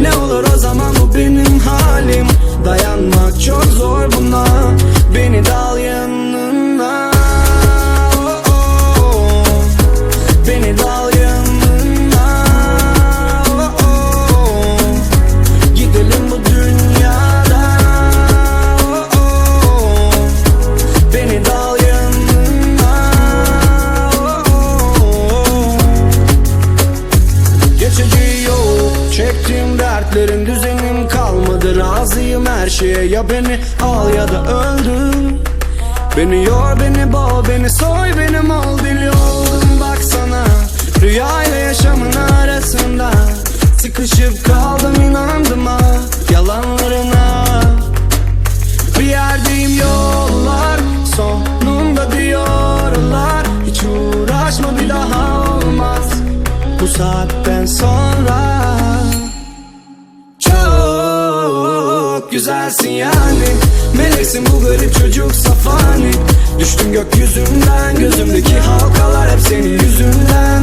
Ne olur o zaman bu benim halim. Dayanmak Beni yor beni boğ beni soy beni mal dili oldum baksana Rüya ile yaşamın arasında Sıkışıp kaldım inandım ha. Yalanlarına bir yerdeyim yollar sonunda diyorlar. Hiç uğraşma bir daha olmaz. Bu saatten sonra güzelsin yani. Meleksin bu garip çocuk safani. Düştün gökyüzünden Gözümdeki halkalar hep senin yüzünden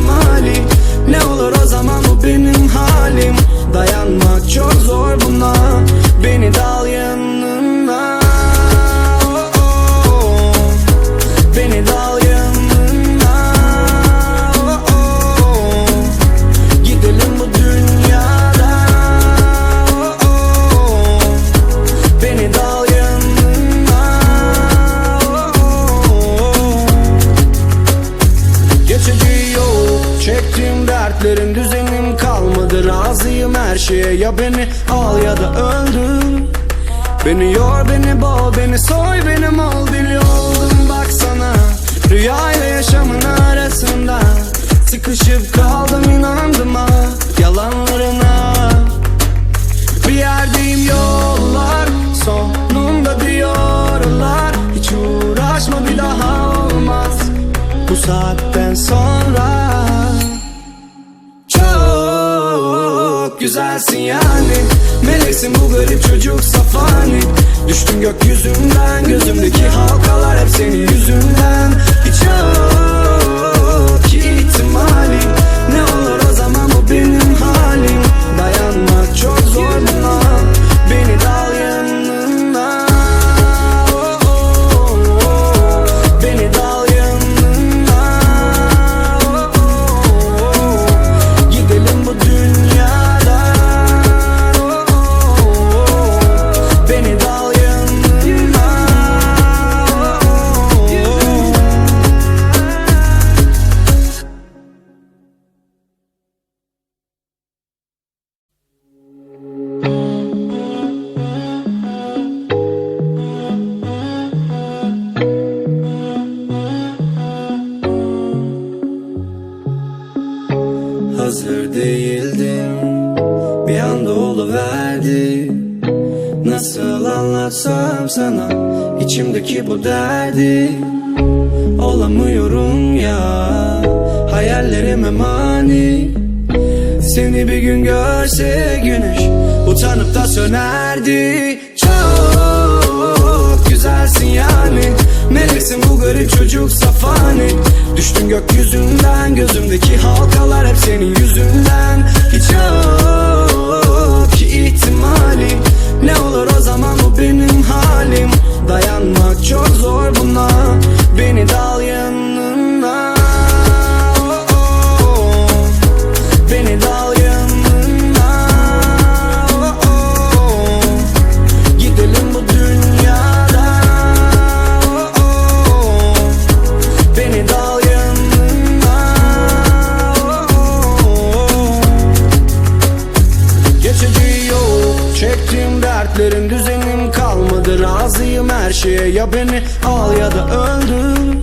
ki al ya da öldür Beni yor beni boğ beni soy beni mal dili oldum. Baksana Rüya ile yaşamın arasında Sıkışıp kaldım inandım ha yalanlarına. Bir yerdeyim yollar Güzelsin yani. Meleksin bu garip çocuk safani. Düştün gökyüzünden Gözümdeki halkalar hep senin yüzünden. Hiç Hazır değildim. Bir anda oluverdi Nasıl anlatsam sana içimdeki bu derdi. Olamıyorum ya Hayallerime mani. Seni bir gün görse güneş Utanıp da sönerdi. Çok güzelsin yani Meleksin bu garip çocuk safani? Düştün gökyüzünden Gözümdeki halkalar hep senin yüzünden. Hiç yok her şeye ya beni al ya da öldür.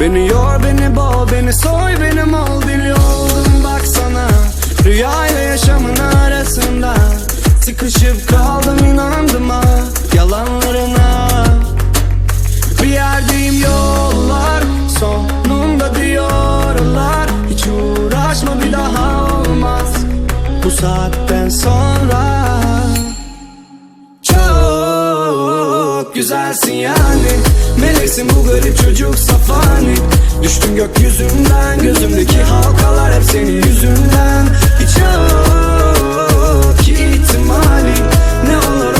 Beni yor beni boğ beni soy benim ol deli oldum. Baksana Rüya ile yaşamın arasında Sıkışıp kaldım inandım ha Yalanlarına Güzelsin yani. Meleksin bu garip çocuk safani. Düştün gökyüzünden Gözümdeki halkalar hep senin yüzünden. Hiç yok ihtimali. Ne olur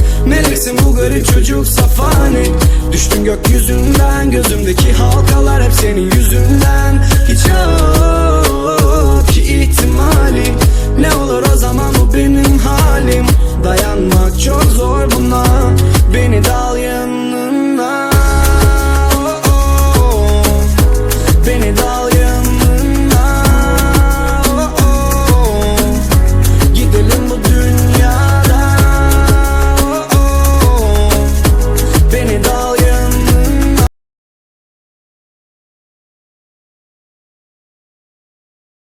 Meleksin bu garip çocuk safani Düştün gökyüzünden Gözümdeki halkalar hep senin yüzünden